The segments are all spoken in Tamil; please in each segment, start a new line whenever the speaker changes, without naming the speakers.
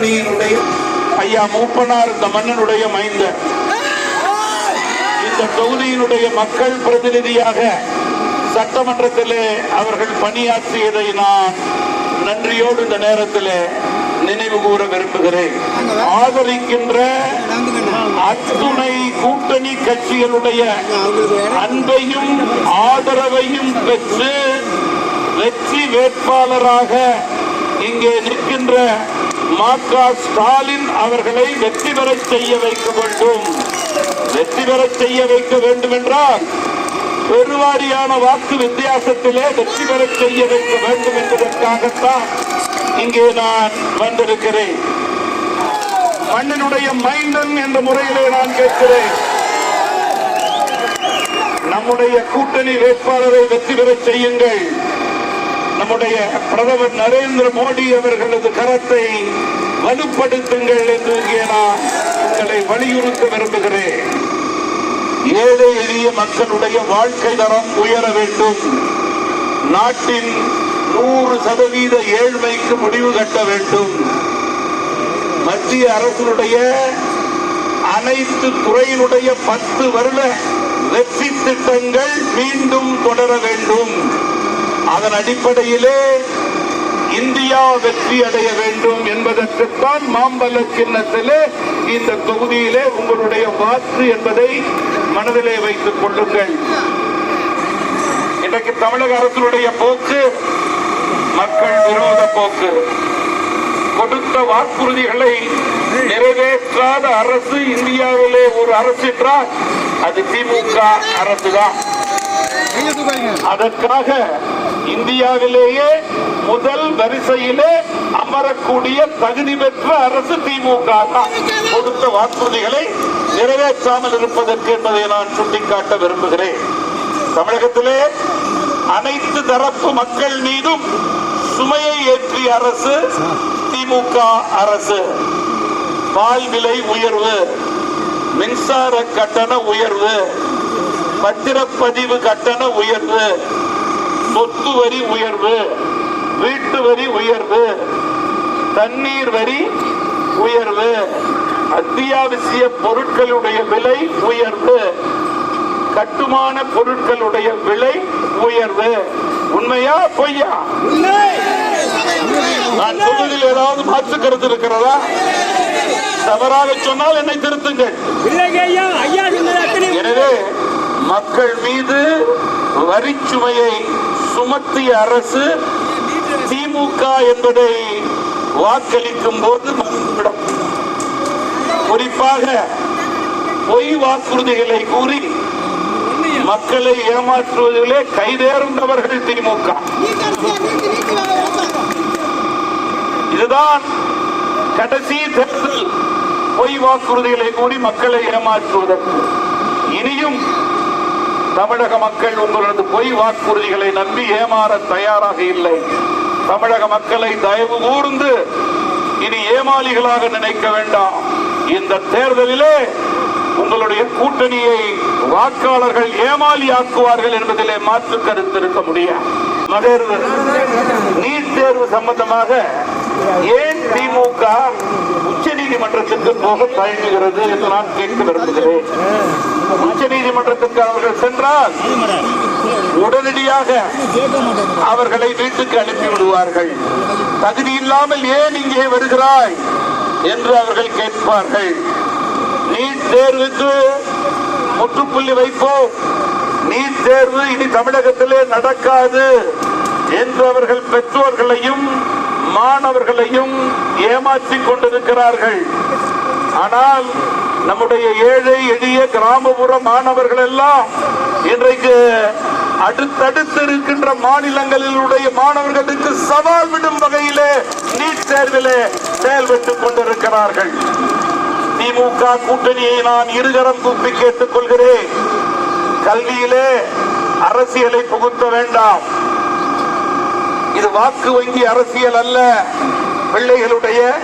கூட்டணியினுடைய ஐயா மூப்பனார் இந்த மன்னனுடைய மைந்த. இந்த தொகுதியினுடைய மக்கள் பிரதிநிதியாக சட்டமன்றத்திலே அவர்கள் பணியாற்றியதை நான் நன்றியோடு இந்த நேரத்திலே நினைவு கூற விரும்புகிறேன். ஆதரிக்கின்ற அத்துணை கூட்டணி கட்சிகளுடைய அன்பையும் ஆதரவையும் பெற்று வெற்றி வேட்பாளராக இங்கே நிற்கின்ற மா க ஸ்டாலின் அவர்களை வெற்றி பெறச் செய்ய வைக்க வேண்டும். வெற்றி பெறச் செய்ய வைக்க வேண்டும் என்றால் பெருவாரியான வாக்கு வித்தியாசத்திலே வெற்றி பெறச் செய்ய வைக்க வேண்டும் என்பதற்காகத்தான் இங்கே நான் வந்திருக்கிறேன். மண்ணினுடைய மைண்டன் என்ற முறையிலே நான் கேட்கிறேன். நம்முடைய கூட்டணி வேட்பாளரை வெற்றி பெறச் செய்யுங்கள். நம்முடைய பிரதமர் நரேந்திர மோடி அவர்களது கரத்தை வலுப்படுத்துங்கள் என்று இங்கே நான் உங்களை வலியுறுத்த விரும்புகிறேன். ஏழை எளிய மக்களுடைய வாழ்க்கை தரம் உயர வேண்டும். நாட்டின் நூறு சதவீத ஏழ்மைக்கு முடிவு கட்ட வேண்டும். மத்திய அரசினுடைய அனைத்து துறையினுடைய பத்து வருட வெற்றி திட்டங்கள் மீண்டும் தொடர வேண்டும். அதன் அடிப்படையிலே இந்தியா வெற்றி அடைய வேண்டும் என்பதற்குத்தான் மாம்பழ சின்னத்திலே இந்த தொகுதியிலே உங்களுடைய வாக்கு என்பதை மனதிலே வைத்துக் கொள்ளுங்கள். இன்றைக்கு தமிழக அரசினுடைய போக்கு மக்கள் விரோத போக்கு. கொடுத்த வாக்குறுதிகளை நிறைவேற்றாத அரசு இந்தியாவிலே ஒரு அரசு என்றால் அது திமுக அரசு தான் அதற்காக இந்தியாவிலேயே முதல் வரிசையிலே அமரக்கூடிய தகுதி பெற்ற அரசு திமுக தான். கொடுத்த வாக்குறுதிகளை நிறைவேற்றாமல் இருப்பதற்கு என்பதை நான் சுட்டிக்காட்ட விரும்புகிறேன். தமிழகத்திலே அனைத்து தரப்பு மக்கள் மீதும் சுமையை ஏற்றிய அரசு திமுக அரசு. பால் விலை உயர்வு மின்சார கட்டண உயர்வு பத்திரப்பதிவு கட்டண உயர்வு சொத்து வரி உயர்வு வீட்டு வரி உயர்வு தண்ணீர் வரி உயர்வு அத்தியாவசிய பொருட்களுடைய விலை உயர்வு கட்டுமான பொருட்களுடைய விலை உயர்வு. உண்மையா பொய்யா? நான் சொல்வதில் ஏதாவது மாற்று கருத்து இருக்கிறதா? தவறாக சொன்னால் என்னை திருத்துங்கள். எனவே மக்கள் மீது வரிச்சுமையை சுமத்திய அரசு திமுக என்பதை வாக்களிக்கும் போது குறிப்பாக பொய் வாக்குறுதிகளை கூறி மக்களை ஏமாற்றுவதிலே கைதேர்ந்தவர்கள் திமுக. இதுதான் கடைசி தேர்தல். பொய் வாக்குறுதிகளை கூறி மக்களை ஏமாற்றுவதற்கு. இனியும் தமிழக மக்கள் உங்களது பொய் வாக்குறுதிகளை நம்பி ஏமாற தயாராக இல்லை. தமிழக மக்களை தயவு கூர்ந்து இனி ஏமாளிகளாக நினைக்க வேண்டாம். இந்த தேர்தலிலே உங்களுடைய கூட்டணியை வாக்காளர்கள் ஏமாளி ஆக்குவார்கள் என்பதிலே மாற்று கருத்து இருக்க முடியாது. நீட் தேர்வு சம்பந்தமாக ஏன் திமுக உச்ச நீதிமன்றத்திற்கு போக தயங்குகிறது என்று நான் கேட்க விரும்புகிறேன். உச்ச நீதிமன்றத்திற்கு அவர்கள் சென்றால் உடனடியாக அவர்களை வீட்டுக்கு அனுப்பி விடுவார்கள். தகுதி இல்லாமல் ஏன் இங்கே வருகிறாய் என்று அவர்கள் கேட்பார்கள். நீட் தேர்வுக்கு முற்றுப்புள்ளி வைப்போம். நீட் தேர்வு இனி தமிழகத்திலே நடக்காது என்று அவர்கள் பெற்றோர்களையும் மாணவர்களையும் ஏமாற்றிக் கொண்டிருக்கிறார்கள். ஆனால் நம்முடைய ஏழை எளிய கிராமப்புற மாணவர்கள் எல்லாம் இன்றைக்கு அடுத்தடுத்து இருக்கின்ற மாநிலங்களினுடைய மாணவர்களுக்கு சவால் விடும் வகையிலே நீட் தேர்விலே செயல்பட்டுக் கொண்டிருக்கிறார்கள். திமுக கூட்டணியை நான் இருகரம் கூப்பி கேட்டுக் கொள்கிறேன் கல்வியிலே அரசியலை புகுத்த வேண்டாம். இது வாக்கு வங்கி அரசியல் அல்ல. பிள்ளைகளுடைய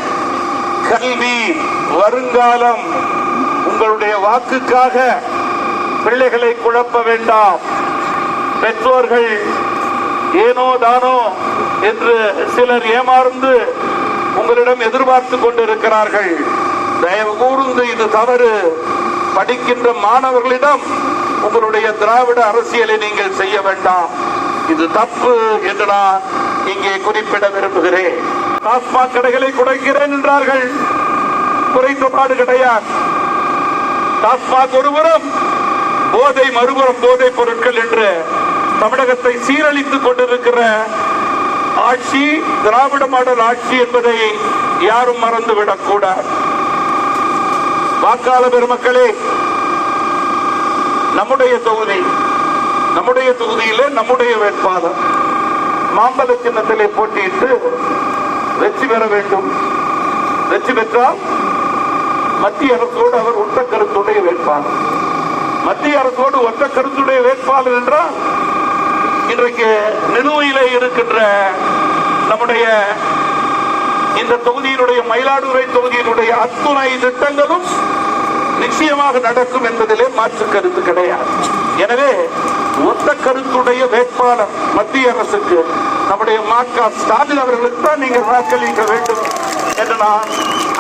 கல்வி வருங்காலம் உங்களுடைய வாக்குக்காக பிள்ளைகளை குழப்ப வேண்டாம். பெற்றோர்கள் ஏனோ தானோ என்று சிலர் ஏமாறுந்து உங்களிடம் எதிர்பார்த்து கொண்டிருக்கிறார்கள். தயவு கூர்ந்து இது தவறு. படிக்கின்ற மாணவர்களிடம் உங்களுடைய திராவிட அரசியலை நீங்கள் செய்ய வேண்டாம். இது தப்பு என்று நான் இங்கே குறிப்பிட விரும்புகிறேன். டாஸ்மாக் கடைகளை குறைக்கிறேன் என்றார்கள். குறைந்தபாடு கிடையாது. டாஸ்மாக் ஒருபுறம் போதை மறுபுறம் போதைப் பொருட்கள் என்று தமிழகத்தை சீரழித்துக் கொண்டிருக்கிற ஆட்சி திராவிட மாடல் ஆட்சி என்பதை யாரும் மறந்துவிடக் கூடாது. வாக்காள பெருமக்களே நம்முடைய தொகுதி நம்முடைய தொகுதியிலே நம்முடைய வேட்பாளர். மாம்பழ சின்னத்திலே போட்டியிட்டு வெற்றி பெற வேண்டும். வெற்றி பெற்றால் மத்திய அரசோடு அவர் ஒற்ற கருத்துடைய வேட்பாளர். மத்திய அரசோடு ஒத்த கருத்துடைய வேட்பாளர் என்றால் இன்றைக்கு நிலுவையிலே இருக்கின்ற நம்முடைய இந்த தொகுதியினுடைய மயிலாடுதுறை தொகுதியினுடைய அத்துணை திட்டங்களும் நிச்சயமாக நடக்கும் என்பதிலே மாற்று கருத்து கிடையாது. எனவே ஒத்த கருத்துடைய வேட்பாளர் மத்திய அரசுக்கு நம்முடைய மா ஸ்டாலின் அவர்களுக்கு தான் நீங்கள் வாக்களிக்க வேண்டும் என்று நான்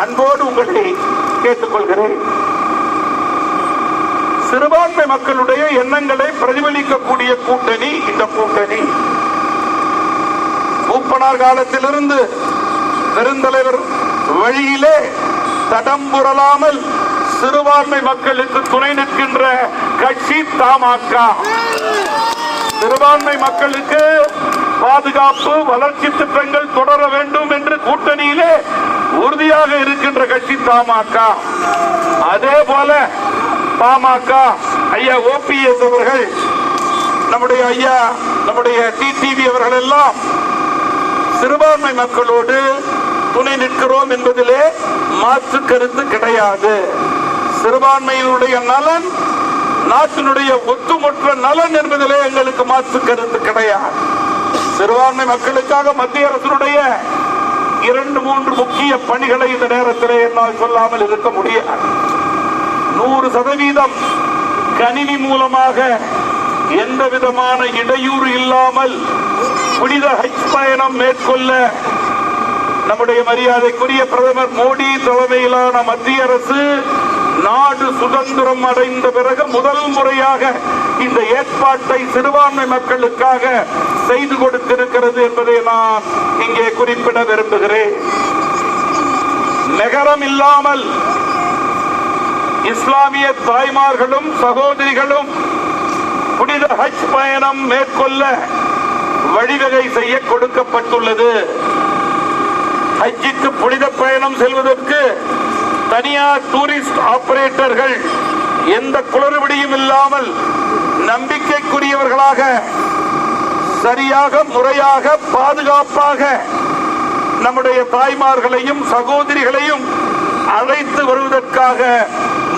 அன்போடு உங்களை கேட்டுக்கொள்கிறேன். சிறுபான்மை மக்களுடைய எண்ணங்களை பிரதிபலிக்கக்கூடிய கூட்டணி இந்த கூட்டணி. மூப்பனார் காலத்திலிருந்து பெருந்தலைவர் வழியிலே தடம் புரளாமல் சிறுபான்மை மக்களுக்கு துணை நிற்கின்ற கட்சி தாமாக்கா சிறுபான்மை மக்களுக்கு பாதுகாப்பு வளர்ச்சி திட்டங்கள் தொடர வேண்டும் என்று கூட்டணியிலே உறுதியாக இருக்கின்ற கட்சி தமாக. அதே போல பாமக ஐயா ஓபிஎஸ் அவர்கள் நம்முடைய ஐயா நம்முடைய டிடிவி அவர்கள் எல்லாம் சிறுபான்மை மக்களோடு துணை நிற்கிறோம் என்பதிலே மாற்று கருத்து கிடையாது. சிறுபான்மையினுடைய நலன் நாட்டினுடைய ஒட்டுமொத்த நலன் என்பதிலே எங்களுக்கு மாற்று கருத்து கிடையாது. சிறுபான்மை மக்களுக்காக மத்திய அரசினுடைய இரண்டு மூன்று முக்கிய பணிகளை இந்த நேரத்திலே என்னால் சொல்லாமல் இருக்க முடியாது. நூறு சதவீதம் கணினி மூலமாக எந்த விதமான இடையூறு இல்லாமல் புனித ஹஜ் பயணம் மேற்கொள்ள நம்முடைய மரியாதைக்குரிய பிரதமர் மோடி தலைமையிலான மத்திய அரசு நாடு சுதந்திரம் அடைந்த பிறகு முதல் முறையாக இந்த ஏற்பாட்டை சிறுபான்மை மக்களுக்காக செய்து கொடுத்திருக்கிறது என்பதை நான் இங்கே குறிப்பிட விரும்புகிறேன். நகரம் இல்லாமல் இஸ்லாமிய தாய்மார்களும் சகோதரிகளும் புனித ஹஜ் பயணம் மேற்கொள்ள வழிவகை செய்ய கொடுக்கப்பட்டுள்ளது. ஹஜ்ஜுக்கு புனித பயணம் செல்வதற்கு தனியார் டூரிஸ்ட் ஆபரேட்டர்கள் எந்த குளறுபடியும் இல்லாமல் நம்பிக்கைக்குரியவர்களாக சரியாக முறையாக பாதுகாப்பாக நம்முடைய தாய்மார்களையும் சகோதரிகளையும் அழைத்து வருவதற்காக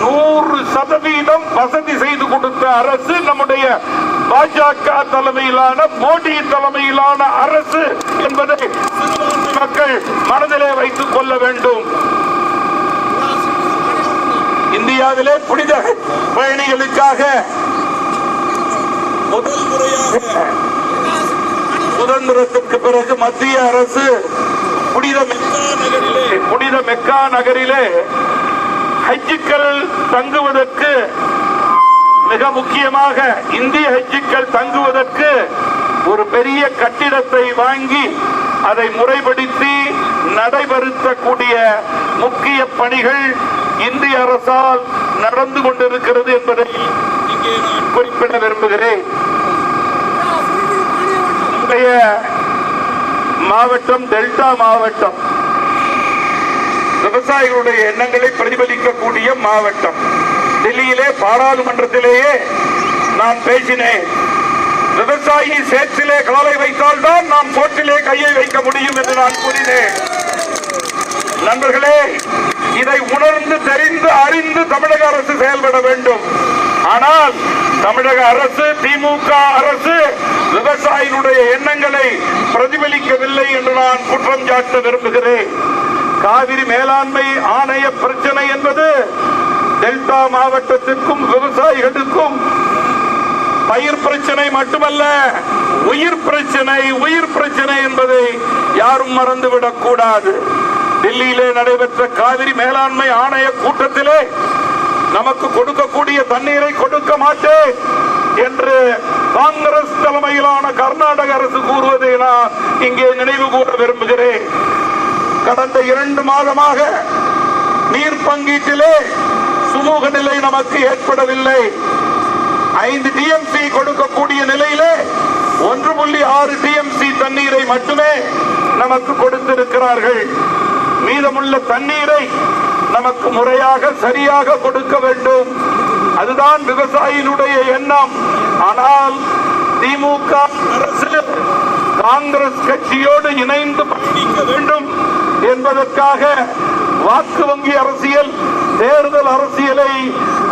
நூறு சதவீதம் வசதி செய்து கொடுத்த அரசு நம்முடைய பாஜக தலைமையிலான மோடி தலைமையிலான அரசு என்பதை மக்கள் மனதிலே வைத்துக் கொள்ள வேண்டும். இந்தியாவிலே புனித பயணிகளுக்காக முதல் முறையாக சுதந்திரத்திற்கு பிறகு மத்திய அரசு புனித மெக்கா நகரிலே புனித மெக்கா நகரிலே ஹஜ்ஜுக்கள் தங்குவதற்கு மிக முக்கியமாக இந்திய ஹஜ்ஜுக்கள் தங்குவதற்கு ஒரு பெரிய கட்டிடத்தை வாங்கி அதை முறைப்படுத்தி நடைபெறுத்தக்கூடிய முக்கிய பணிகள் இந்திய அரசால் நடந்து கொண்டிருக்கிறது என்பதை இங்கே நான் குறிப்பிட விரும்புகிறேன். மாவட்டம் டெல்டா மாவட்டம் விவசாயிகளுடைய எண்ணங்களை பிரதிபலிக்கக்கூடிய மாவட்டம். டெல்லியிலே பாராளுமன்றத்திலேயே நான் பேசினேன். விவசாயி சேற்றிலே காலை வைத்தால் தான் நாம் சோற்றிலே கையை வைக்க முடியும் என்று நான் கூறினேன். நண்பர்களே இதை உணர்ந்து தெரிந்து அறிந்து தமிழக அரசு செயல்பட வேண்டும் ஆனால் தமிழக அரசு திமுக அரசு விவசாயிகளுடைய எண்ணங்களை பிரதிபலிக்கவில்லை என்று நான் குற்றம் சாட்ட விரும்புகிறேன். காவிரி மேலாண்மை ஆணைய பிரச்சனை என்பது டெல்டா மாவட்டத்திற்கும் விவசாயிகளுக்கும் பயிர் பிரச்சனை மட்டுமல்ல உயிர் பிரச்சனை உயிர் பிரச்சனை என்பதை யாரும் மறந்துவிடக் கூடாது டெல்லியிலே நடைபெற்ற காவிரி மேலாண்மை ஆணைய கூட்டத்திலே நமக்கு கொடுக்கக்கூடிய தண்ணீரை கொடுக்க மாட்டேன் என்று காங்கிரஸ் தலைமையிலான கர்நாடக அரசு கூறுவதை நான் இங்கே நினைவு கூற விரும்புகிறேன். கடந்த இரண்டு மாதமாக நீர் பங்கீட்டிலே சுமூக நிலை நமக்கு ஏற்படவில்லை. ஐந்து டிஎம்சி கொடுக்கக்கூடிய நிலையிலே ஒன்று புள்ளி ஆறு டிஎம்சி தண்ணீரை மட்டுமே நமக்கு கொடுத்திருக்கிறார்கள். மீதமுள்ள தண்ணீரை நமக்கு முறையாக சரியாக கொடுக்க வேண்டும். அதுதான் விவசாயினுடைய எண்ணம். ஆனால் திமுக அரசு காங்கிரஸ் கட்சியோடு இணைந்து பயணிக்க வேண்டும் என்பதற்காக வாக்கு வங்கி அரசியல் தேர்தல் அரசியலை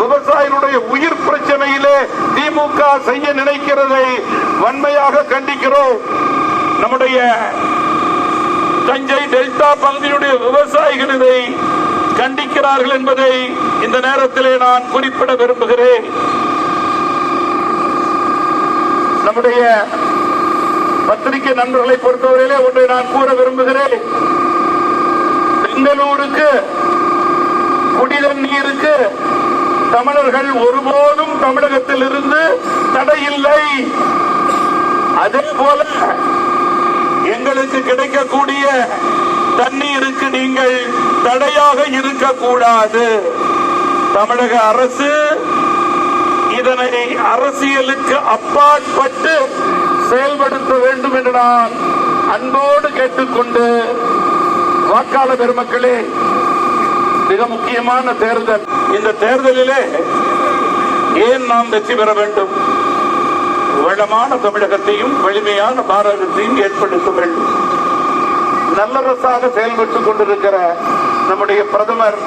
விவசாயிகளுடைய உயிர் பிரச்சனையிலே திமுக செய்ய நினைக்கிறதை வன்மையாக கண்டிக்கிறோம். நம்முடைய தஞ்சை டெல்டா பகுதியினுடைய விவசாயிகள் இதை கண்டிக்கிறார்கள் என்பதை இந்த நேரத்திலே நான் குறிப்பிட விரும்புகிறேன். நம்முடைய பத்திரிகை நண்பர்களை பொறுத்தவரையிலே ஒன்றை நான் கூற விரும்புகிறேன். பெங்களூருக்கு குடித நீருக்கு தமிழர்கள் ஒருபோதும் தமிழகத்தில் இருந்து தடையில்லை. அதே போல எங்களுக்கு கிடைக்கக்கூடிய தண்ணீருக்கு நீங்கள் தடையாக இருக்கக்கூடாது. தமிழக அரசு இதனை அரசியலுக்கு அப்பாற்பட்டு செயல்படுத்த வேண்டும் என்று நான் அன்போடு கேட்டுக்கொண்டு வாக்காள பெருமக்களே மிக முக்கியமான தேர்தல். இந்த தேர்தலிலே ஏன் நாம் வெற்றி பெற வேண்டும்? வளமான தமிழகத்தையும் வலிமையான பாரதத்தையும் ஏற்படுத்த வேண்டும். நல்லரசாக செயல்பட்டுக் கொண்டிருக்கிற நம்முடைய பிரதமர்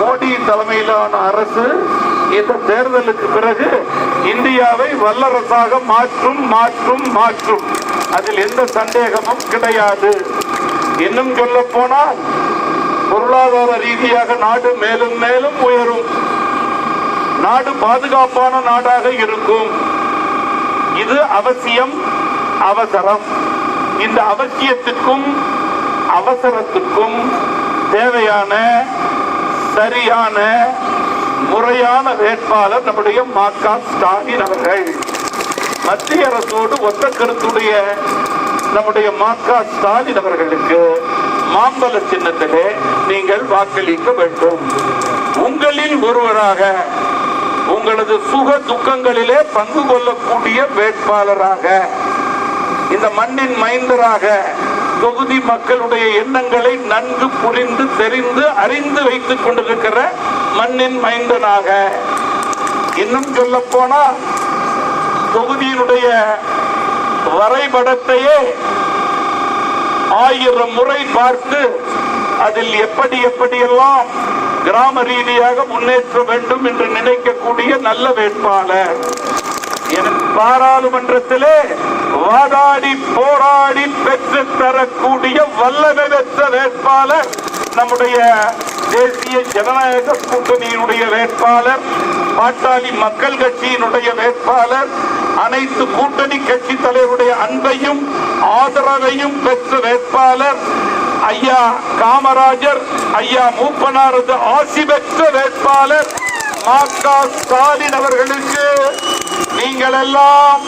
மோடி தலைமையிலான அரசு இந்த தேர்தலுக்கு பிறகு இந்தியாவை வல்லரசாக மாற்றும் மாற்றும் மாற்றும். அதில் எந்த சந்தேகமும் கிடையாது. இன்னும் சொல்ல போனால் பொருளாதார ரீதியாக நாடு மேலும் மேலும் உயரும். நாடு பாதுகாப்பான நாடாக இருக்கும். இது அவசியம் அவசரம். இந்த அவசியத்துக்கும் அவசரத்துக்கும் தேவையான சரியான முறையான வேட்பாளர் நம்முடைய மா க ஸ்டாலின் அவர்கள். மத்திய அரசோடு ஒத்த கருத்துடைய நம்முடைய மா க ஸ்டாலின் அவர்களுக்கு மாம்பல சின்னத்திலே நீங்கள் வாக்களிக்க வேண்டும். உங்களில் ஒருவராக உங்களது சுக துக்கங்களிலே பங்கு கொள்ளக்கூடிய வேட்பாளராக இந்த மண்ணின் மைந்தராக தொகுதி மக்களுடைய எண்ணங்களை நன்கு புரிந்து தெரிந்து அறிந்து வைத்துக் கொண்டிருக்கிற மண்ணின் மைந்தனாக. இன்னும் சொல்ல போனா தொகுதியினுடைய வரைபடத்தையே ஆயிரம் முறை பார்த்து அதில் எப்படி எப்படியெல்லாம் கிராம ரீதியாக முன்னேற்ற வேண்டும் என்று நினைக்கக்கூடிய நல்ல வேட்பாளர். எனக்கு பாராளுமன்றத்திலே வாதாடி போராடி பெற்று தரக்கூடிய வல்லமை பெற்ற வேட்பாளர் நம்முடைய தேசிய ஜனநாயக கூட்டணியினுடைய வேட்பாளர் பாட்டாளி மக்கள் கட்சியினுடைய வேட்பாளர் அனைத்து கூட்டணி கட்சி தலைவருடைய அன்பையும் ஆதரவையும் பெற்ற வேட்பாளர் ஐயா காமராஜர் ஐயா மூப்பனாரது ஆசி பெற்ற வேட்பாளர் மா ஸ்டாலின் அவர்களுக்கு நீங்கள் எல்லாம்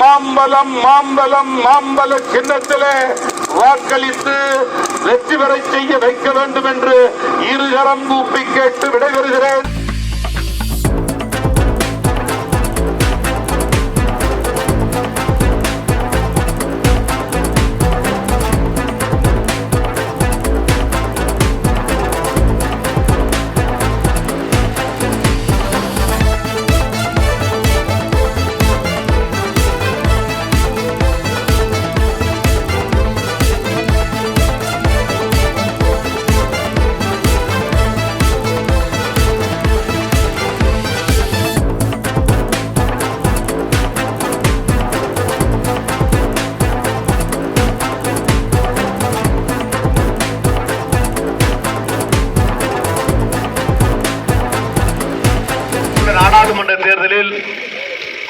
மாம்பலம் மாம்பலம் மாம்பல சின்னத்திலே வாக்களித்து வெற்றி பெற செய்ய வைக்க வேண்டும் என்று இருகரம் கூப்பி கேட்டு விடைபெறுகிறேன்.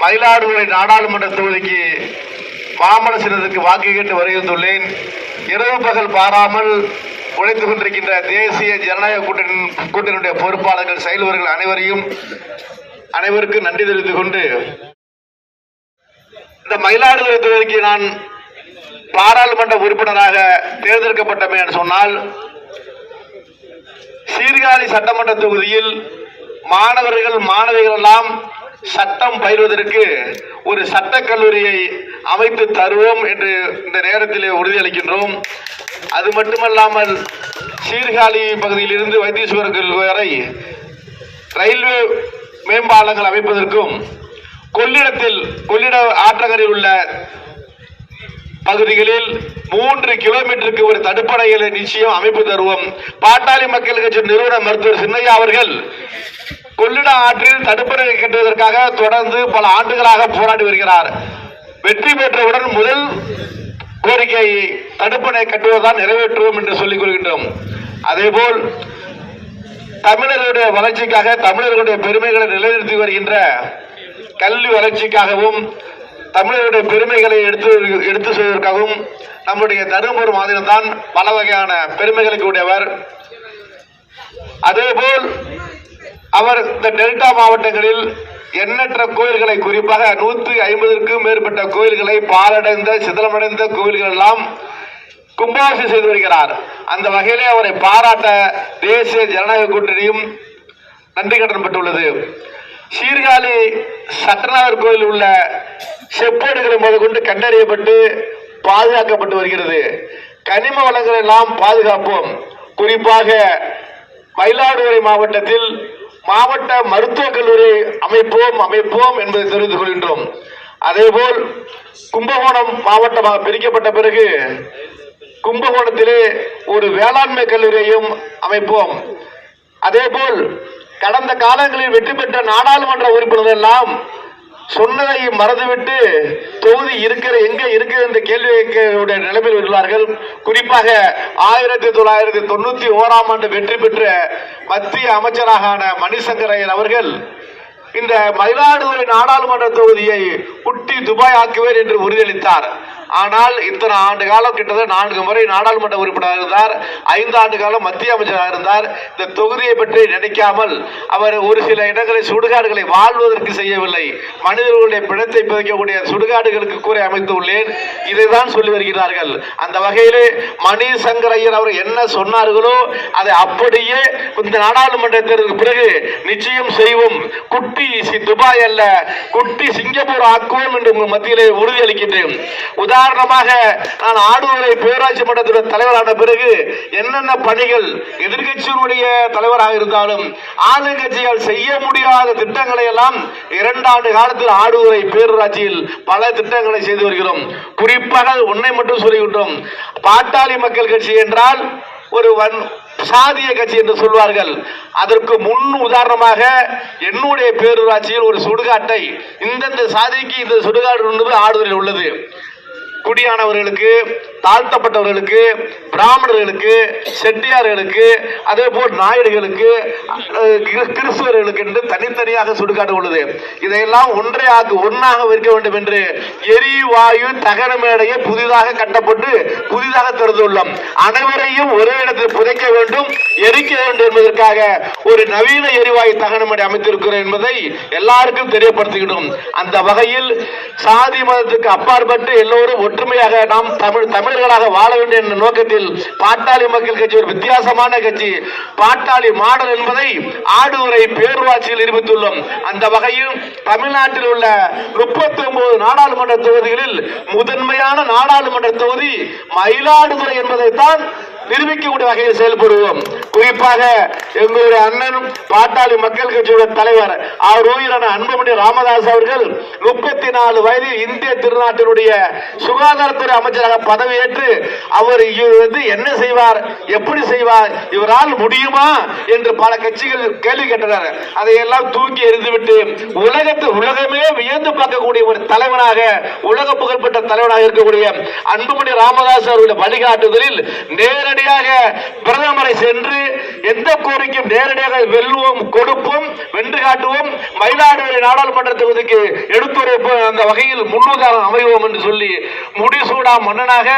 மயிலாடுதுறை நாடாளுமன்ற தொகுதிக்கு மாமலசினருக்கு வாக்கு கேட்டு வருகின்றுள்ளேன் இரவு பகல் பாராமல் உழைத்துக் கொண்டிருக்கின்ற தேசிய ஜனநாயக கூட்டணி கூட்டணியுடைய பொறுப்பாளர்கள் செயல்வர்கள் அனைவரையும் அனைவருக்கும் நன்றி தெரிவித்துக் கொண்டு இந்த மயிலாடுதுறை தொகுதிக்கு நான் பாராளுமன்ற உறுப்பினராக தேர்ந்தெடுக்கப்பட்டமே என்று சொன்னால் சீர்காழி சட்டமன்ற தொகுதியில் மாணவர்கள் மாணவிகள் எல்லாம் சட்டம் பயில்வதற்கு ஒரு சட்டக் கல்லூரியை அமைத்து தருவோம் என்று இந்த நேரத்திலே உறுதியளிக்கின்றோம். அது மட்டுமல்லாமல் சீர்காழி பகுதியிலிருந்து வைத்தீஸ்வரர்கள் வரை ரயில்வே மேம்பாலங்கள் அமைப்பதற்கும் கொள்ளிடத்தில் கொள்ளிட ஆற்றங்கரில் உள்ள பகுதிகளில் மூன்று கிலோமீட்டருக்கு ஒரு தடுப்பணைகளை நிச்சயம் அமைப்பு தருவோம். பாட்டாளி மக்கள் கட்சி நிறுவன மருத்துவர் சின்னையா அவர்கள் கொள்ளிட ஆற்றில் தடுப்பணை கட்டுவதற்காக தொடர்ந்து பல ஆண்டுகளாக போராடி வருகிறார். வெற்றி பெற்றவுடன் முதல் கோரிக்கை தடுப்பணை கட்டுவதுதான் நிறைவேற்றுவோம் என்று சொல்லிக் கொள்கின்றோம். அதேபோல் தமிழர்களுடைய வளர்ச்சிக்காக தமிழர்களுடைய பெருமைகளை நிலைநிறுத்தி வருகின்ற கல்வி வளர்ச்சிக்காகவும் தமிழருடைய பெருமைகளை எடுத்து எடுத்து செய்வதற்காகவும் நம்முடைய தருமபுரி மாநிலம் தான் பல வகையான பெருமைகளுக்கு உடையவர். அதேபோல் அவர் இந்த டெல்டா மாவட்டங்களில் எண்ணற்ற கோயில்களை குறிப்பாக நூற்றி ஐம்பதற்கும் மேற்பட்ட கோயில்களை பாலடைந்த சிதலமடைந்த கோயில்கள் எல்லாம் கும்பாசி செய்து வருகிறார். அந்த வகையிலே அவரை பாராட்ட தேசிய ஜனநாயக கூட்டணியும் நன்றி கடன் பெற்றுள்ளது. சீர்காழி சட்டநாதர் கோயில் உள்ள செப்பேடுகளை முதற்கொண்டு கண்டறியப்பட்டு பாதுகாக்கப்பட்டு வருகிறது. கனிம வளங்களை எல்லாம் பாதுகாப்போம். குறிப்பாக மயிலாடுதுறை மாவட்டத்தில் மாவட்ட மருத்துவக் கல்லூரி அமைப்போம் அமைப்போம் என்பதை தெரிவித்துக் கொள்கின்றோம். அதேபோல் கும்பகோணம் மாவட்டமாக பிரிக்கப்பட்ட பிறகு கும்பகோணத்திலே ஒரு வேளாண்மை கல்லூரியையும் அமைப்போம். அதேபோல் கடந்த காலங்களில் வெற்றி பெற்ற நாடாளுமன்ற உறுப்பினர்கள் எல்லாம் சொன்னதை மறந்துவிட்டு தொகுதி இருக்கிற எங்க இருக்கிற என்ற கேள்வியுடைய நிலைமையில் உள்ளார்கள் குறிப்பாக ஆயிரத்தி தொள்ளாயிரத்தி தொண்ணூத்தி ஓராம் ஆண்டு வெற்றி பெற்ற மத்திய அமைச்சராக மணிசங்கரையன் அவர்கள் இந்த மயிலாடுதுறை நாடாளுமன்ற தொகுதியை குட்டி துபாய் ஆக்குவேன் என்று உறுதியளித்தார். ஆனால் இத்தனை ஆண்டு காலம் கிட்டத்தட்ட நான்கு முறை நாடாளுமன்ற உறுப்பினராக இருந்தார். ஐந்து ஆண்டு காலம் மத்திய அமைச்சராக இருந்தார். இந்த தொகுதியை பற்றி நினைக்காமல் அவர் ஒரு சில இடங்களில் சுடுகாடுகளை வாழ்வதற்கு செய்யவில்லை. மனிதர்களுடைய பிணத்தை புதைக்கக்கூடிய சுடுகாடுகளுக்கு கூரை அமைத்துள்ளேன் இதைதான் சொல்லி வருகிறார்கள். அந்த வகையிலே மணி சங்கரையர் அவர் என்ன சொன்னார்களோ அதை அப்படியே இந்த நாடாளுமன்ற தேர்தலுக்கு பிறகு நிச்சயம் செய்வோம். குட்டி சி- துபாய் அல்ல குட்டி சிங்கப்பூர் ஆக்குவோம் என்று உங்கள் மத்தியிலே உறுதியளிக்கின்றேன் உதாரணமாக நான் ஆடுவரை பேராட்சி மன்றத்தின் தலைவரான பிறகு என்னென்ன பணிகள் எதிர்கட்சியினுடைய தலைவராக இருந்தாலும் ஆளுங்கட்சியால் செய்ய முடியாத திட்டங்களை எல்லாம் இரண்டாண்டு காலத்தில் ஆடுவரை பேரூராட்சியில் பல திட்டங்களை செய்து வருகிறோம். குறிப்பாக ஒன்றை மட்டும் சொல்லிவிட்டோம். பாட்டாளி மக்கள் கட்சி என்றால் ஒரு வன் சாதிய கட்சி என்று சொல்வார்கள். அதற்கு முன் உதாரணமாக என்னுடைய பேரூராட்சியில் ஒரு சுடுகாட்டை இந்தந்த சாதிக்கு இந்த சுடுகாடு என்பது ஆடுதலில் உள்ளது. குடியானவர்களுக்கு தாழ்த்தப்பட்டவர்களுக்கு பிராமணர்களுக்கு செட்டியார்களுக்கு அதே போல் நாயுடுகளுக்கு கிறிஸ்துவர்களுக்கு என்று தனித்தனியாக சுடுகாடு உள்ளது இதையெல்லாம் ஒன்றே ஆக்கு ஒன்றாக வைக்க வேண்டும் என்று எரிவாயு தகன மேடையை புதிதாக கட்டப்பட்டு புதிதாக திறந்துள்ளோம். அனைவரையும் ஒரே இடத்தில் புதைக்க வேண்டும் எரிக்க வேண்டும் என்பதற்காக ஒரு நவீன எரிவாயு தகன மேடை அமைத்திருக்கிறோம் என்பதை எல்லாருக்கும் தெரியப்படுத்துகிறோம் அந்த வகையில் சாதி மதத்துக்கு அப்பாற்பட்டு எல்லோரும் ஒற்றுமையாக நாம் தமிழ் தமிழ் தமிழர்களாக வாழ வேண்டும் என்ற நோக்கத்தில் பாட்டாளி மக்கள் கட்சி ஒரு வித்தியாசமான கட்சி. பாட்டாளி மாடல் என்பதை ஆடுதுறை பேரூராட்சியில் நிரூபித்துள்ளோம். அந்த வகையில் தமிழ்நாட்டில் உள்ள முப்பத்தி ஒன்பது நாடாளுமன்ற தொகுதிகளில் முதன்மையான நாடாளுமன்ற தொகுதி மயிலாடுதுறை என்பதைத்தான் நிரூபிக்கக்கூடிய வகையில் செயல்படுவோம். குறிப்பாக எங்களுடைய அண்ணன் பாட்டாளி மக்கள் கட்சியுடைய தலைவர் அவர் உயிரான அன்புமணி ராமதாஸ் அவர்கள் முப்பத்தி நாலு வயதில் இந்திய திருநாட்டினுடைய சுகாதாரத்துறை அமைச்சராக பதவியேற்று அவர் இவர் வந்து என்ன செய்வார் எப்படி செய்வார் இவரால் முடியுமா என்று பல கட்சிகள் கேள்வி கேட்டனர். அதையெல்லாம் தூக்கி எறிந்துவிட்டு உலகத்து உலகமே வியந்து பார்க்கக்கூடிய ஒரு தலைவனாக உலக புகழ்பெற்ற தலைவனாக இருக்கக்கூடிய அன்புமணி ராமதாஸ் அவருடைய வழிகாட்டுதலில் நேரடி நேரடியாக பிரதமரை சென்று எந்த கோரிக்கையும் நேரடியாக வெல்லுவோம் கொடுப்போம் வென்று காட்டுவோம். மயிலாடுதுறை நாடாளுமன்ற தொகுதிக்கு எடுத்துரைப்பு அந்த வகையில் முன்னுதாரணம் அமைவோம் என்று சொல்லி முடிசூடா மன்னனாக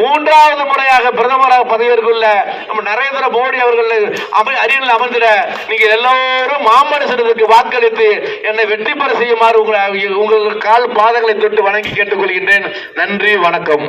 மூன்றாவது முறையாக பிரதமராக பதவியேற்குள்ள நம்ம நரேந்திர மோடி அவர்கள் அமை அரியணில் அமர்ந்திட நீங்க எல்லோரும் மாமனுஷனுக்கு வாக்களித்து என்னை வெற்றி பெற செய்யுமாறு உங்களை உங்கள் கால் பாதங்களை தொட்டு வணங்கி கேட்டுக்கொள்கின்றேன். நன்றி வணக்கம்.